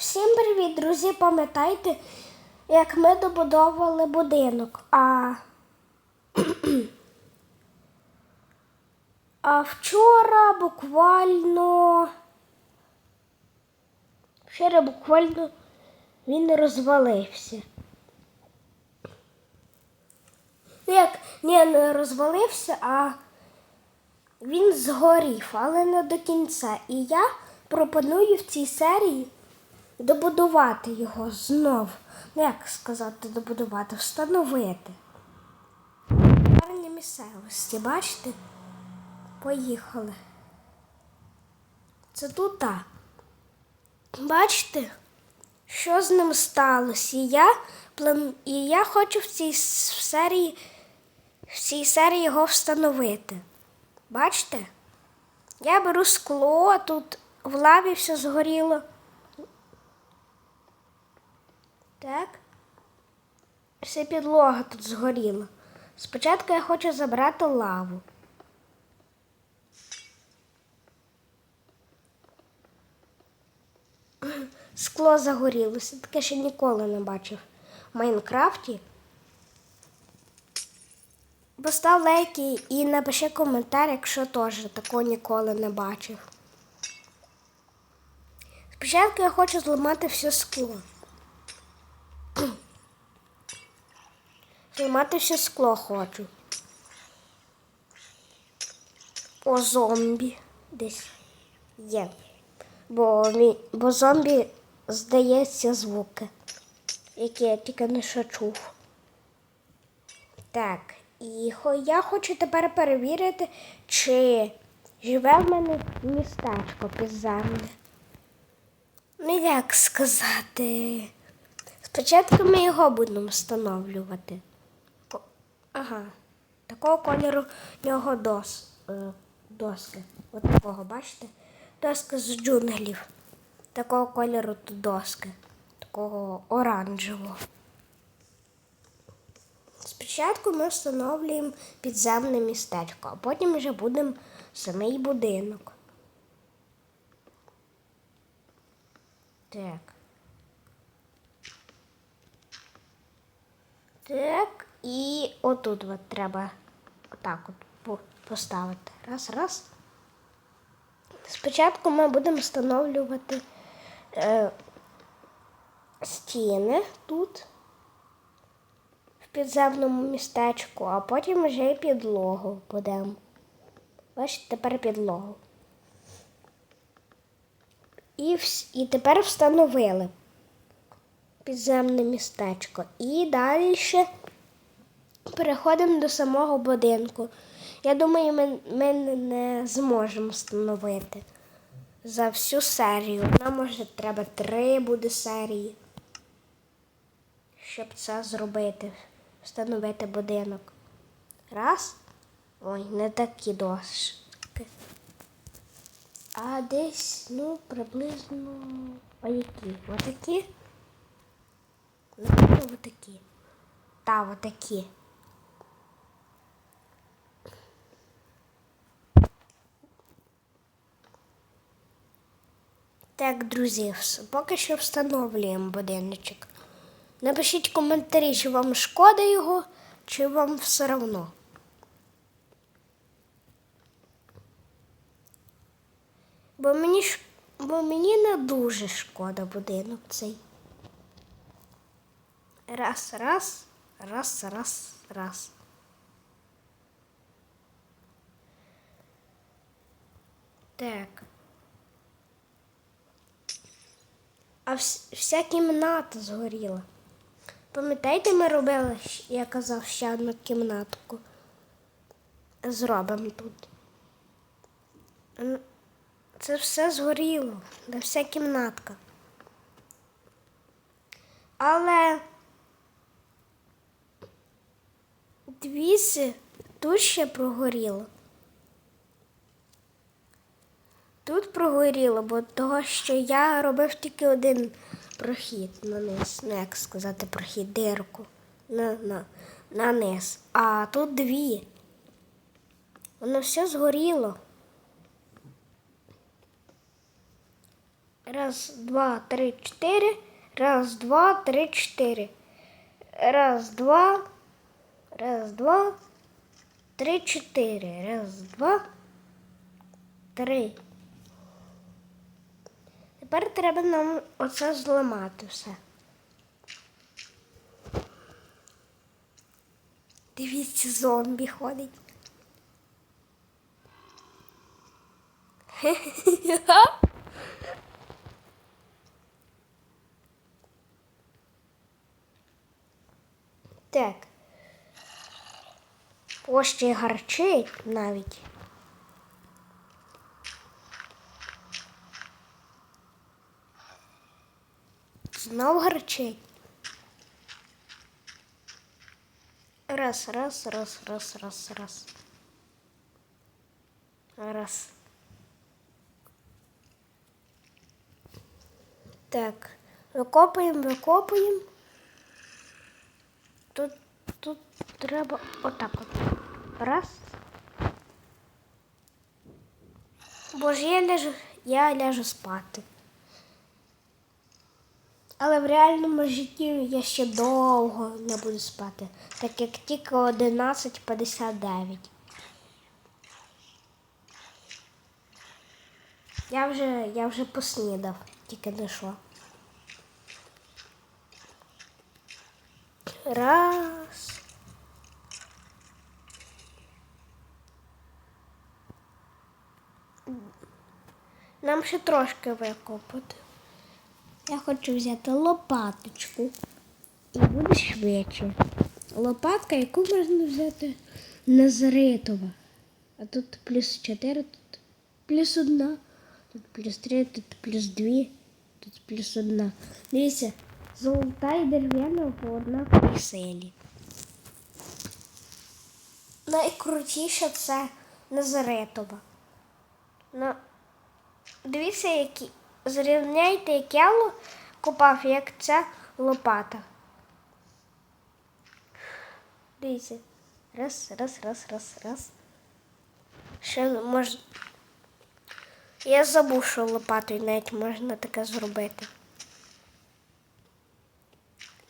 Всім привіт, друзі! Пам'ятаєте, як ми добудовували будинок? А, а вчора буквально. Вчора буквально він розвалився. Ну, Як ні, не розвалився, а він згорів, але не до кінця. І я пропоную в цій серії добудувати його знов. Ну, як сказати, добудувати, встановити. Гарні місцевості, бачите? Поїхали. Це тут так. Бачите, що з ним сталося? І я, план... І я хочу в цій серії, в цій серії його встановити. Бачите? Я беру скло, а тут в лаві все згоріло. Так. Вся підлога тут згоріла. Спочатку я хочу забрати лаву. Скло загорілося, таке ще ніколи не бачив в Майнкрафті. Постав лайки і напиши коментар, якщо теж такого ніколи не бачив. Спочатку я хочу зламати все скло. Зламати все скло хочу. О, зомбі десь є. Бо, бо зомбі здається звуки, які я тільки не що чув. Так, і я хочу тепер перевірити, чи живе в мене містечко підземне. Ну, як сказати. Спочатку ми його будемо встановлювати. Ага. Такого кольору в нього дос, е, доски. От такого, бачите? Доски з джунглів. Такого кольору тут доски. Такого оранжевого. Спочатку ми встановлюємо підземне містечко, а потім вже будемо самий будинок. Так. Так, і отут от треба отак от поставити. Раз, раз. Спочатку ми будемо встановлювати е, стіни тут, в підземному містечку, а потім вже і підлогу будемо. Бачите, тепер підлогу. І, і тепер встановили підземне містечко. І далі переходимо до самого будинку. Я думаю, ми, ми не зможемо встановити за всю серію. Нам може треба три буде серії, щоб це зробити, встановити будинок. Раз. Ой, не такі дошки. А десь, ну, приблизно. А які? Отакі? Напевно, отакі. Та, отакі. Так, друзі, поки що встановлюємо будиночок. Напишіть коментарі, чи вам шкода його, чи вам все одно. Бо мені, бо мені не дуже шкода будинок цей. Раз, раз, раз, раз, раз. Так. А вся кімната згоріла. Пам'ятаєте, ми робили, я казав, ще одну кімнатку. Зробимо тут. Це все згоріло, де вся кімнатка. Але дивіться, тут ще прогоріло. Тут прогоріло, бо того, що я робив тільки один прохід на низ. Ну, як сказати, прохід дирку на, на, на низ. А тут дві. Воно все згоріло. Раз, два, три, чотири. Раз, два, три, чотири. Раз, два. Раз, два. Три, чотири. Раз, два. Три. Тепер треба нам оце зламати все. Дивіться, зомбі ходить. Так. Ось ще й гарчить навіть. Знов гарчить. Раз, раз, раз, раз, раз, раз. Раз. Так, викопуємо, викопуємо. Тут, тут треба отак от. Раз. Боже, я ляжу, я ляжу спати. Але в реальному житті я ще довго не буду спати, так як тільки 11.59. Я вже, я вже поснідав, тільки що. Раз. Нам ще трошки викопати. Я хочу взяти лопаточку. І буде швидше. Лопатка, яку можна взяти Назаритова. А тут плюс 4, тут плюс 1, тут плюс 3, тут плюс 2, тут плюс 1. Дивіться, золота і дерев'яна по однаковій силі. Найкрутіше це Назаритова. Ну, дивіться, які. Зрівняйте, як я копав, як ця лопата. Дивіться. Раз, раз, раз, раз, раз. Ще мож... Я забув, що лопатою навіть можна таке зробити.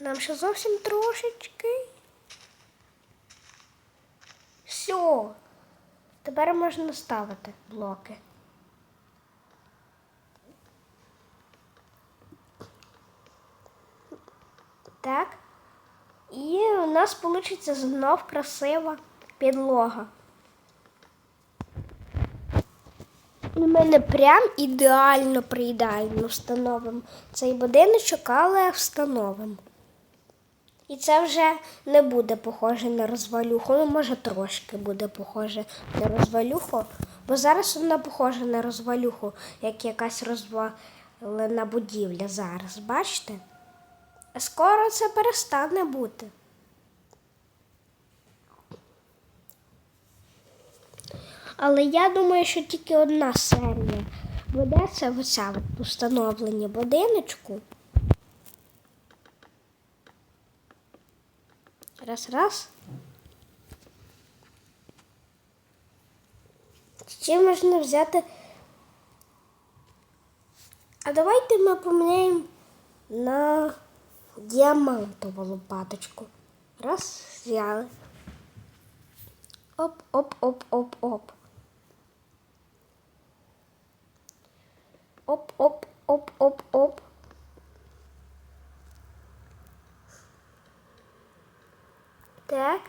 Нам ще зовсім трошечки. Все. Тепер можна ставити блоки. Так. І у нас вийде знов красива підлога. У мене прям ідеально приідеально встановимо цей будиночок, але встановимо. І це вже не буде похоже на розвалюху. Ну, може, трошки буде похоже на розвалюху, бо зараз вона похожа на розвалюху, як якась розвалена будівля зараз. Бачите? Скоро це перестане бути. Але я думаю, що тільки одна серія ведеться в оця установлення будиночку. Раз, раз. Ще можна взяти. А давайте ми поміняємо на діамантову лопаточку. Раз, взяли. Оп, оп, оп, оп, оп. Оп, оп, оп, оп, оп. Так.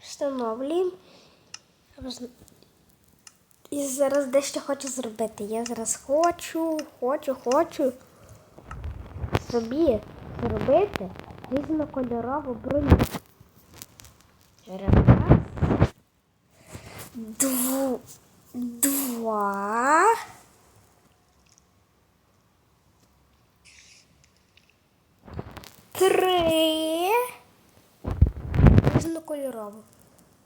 Встановлюємо. І зараз дещо хочу зробити. Я зараз хочу, хочу, хочу собі зробити різнокольорову броню. Раз. Дву, два. Три. Різнокольорову.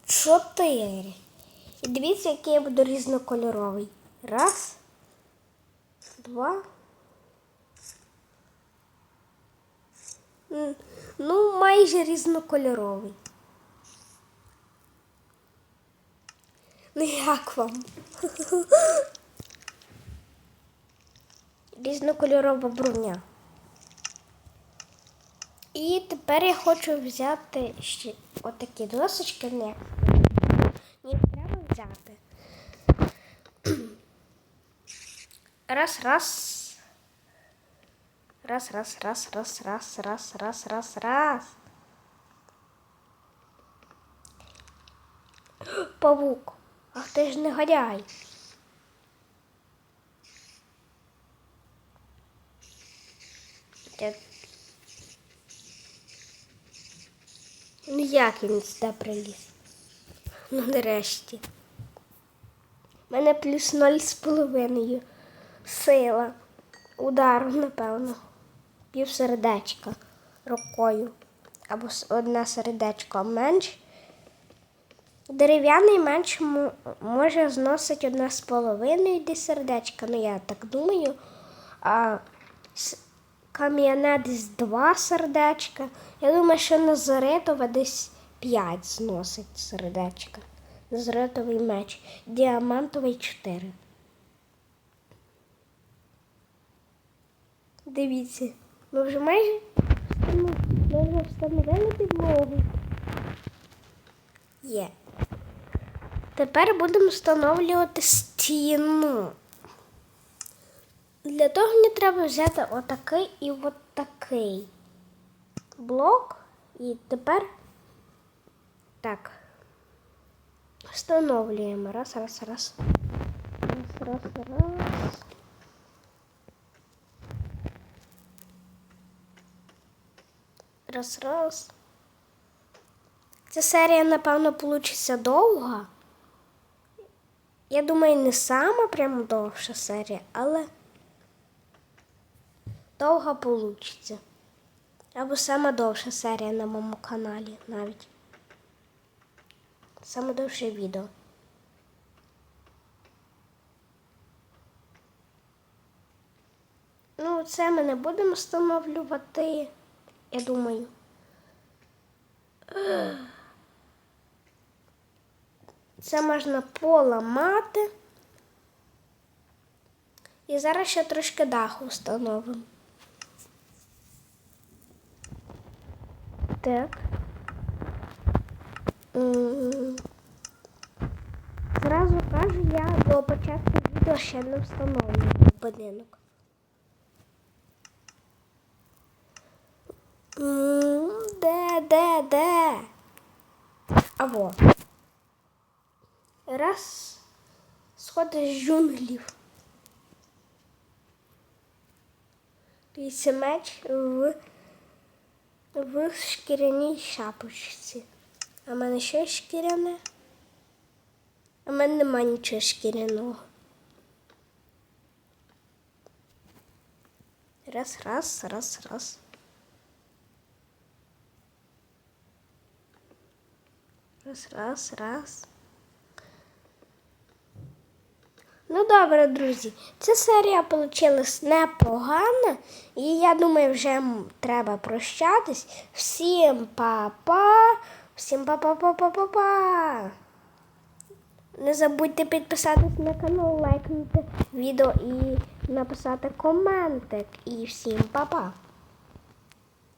Чотири. І дивіться, який я буду різнокольоровий. Раз, два. Ну, майже різнокольоровий. Ну як вам? Різнокольорова броня. І тепер я хочу взяти ще отакі досочки. Взяти. Раз, раз. Раз, раз, раз, раз, раз, раз, раз, раз, раз. Павук. Ах ти ж негодяй. Ну як він сюди приліз? Ну нарешті. У мене плюс ноль з половиною. Сила. Удару, напевно. Пів сердечка рукою. Або одне сердечко менш. Дерев'яний мо- може зносити одне з половиною десь сердечка, ну я так думаю. А кам'яне десь два сердечка. Я думаю, що Назаретове десь п'ять зносить сердечка. Назаретовий меч. Діамантовий чотири. Дивіться, ми вже майже ми вже встановили підлогу. Є. Тепер будемо встановлювати стіну. Для того мені треба взяти отакий і отакий блок. І тепер так. Встановлюємо. Раз, раз, раз. Раз, раз, раз. Раз, раз. Ця серія, напевно, получиться довга. Я думаю, не сама прямо довша серія, але довга получиться. Або сама довша серія на моєму каналі навіть. Саме довше відео. Ну, це ми не будемо встановлювати, я думаю. Це можна поламати. І зараз ще трошки даху встановимо. Так. М. Зразу кажу, я до початку відео ще не встановлюю будинок. Де, де, де? А во. Раз сходи з джунглів. Дивіться меч в, в шкіряній шапочці. А в мене ще шкіряне. А в мене нема нічого шкіряного. Раз, раз, раз, раз. Раз, раз, раз. Ну добре, друзі. Ця серія вийшла непогана. І я думаю, вже треба прощатись. Всім па-па. Всім па-па-па-па-па-па. Не забудьте підписатись на канал, лайкнути відео і написати коментик. І всім па-па.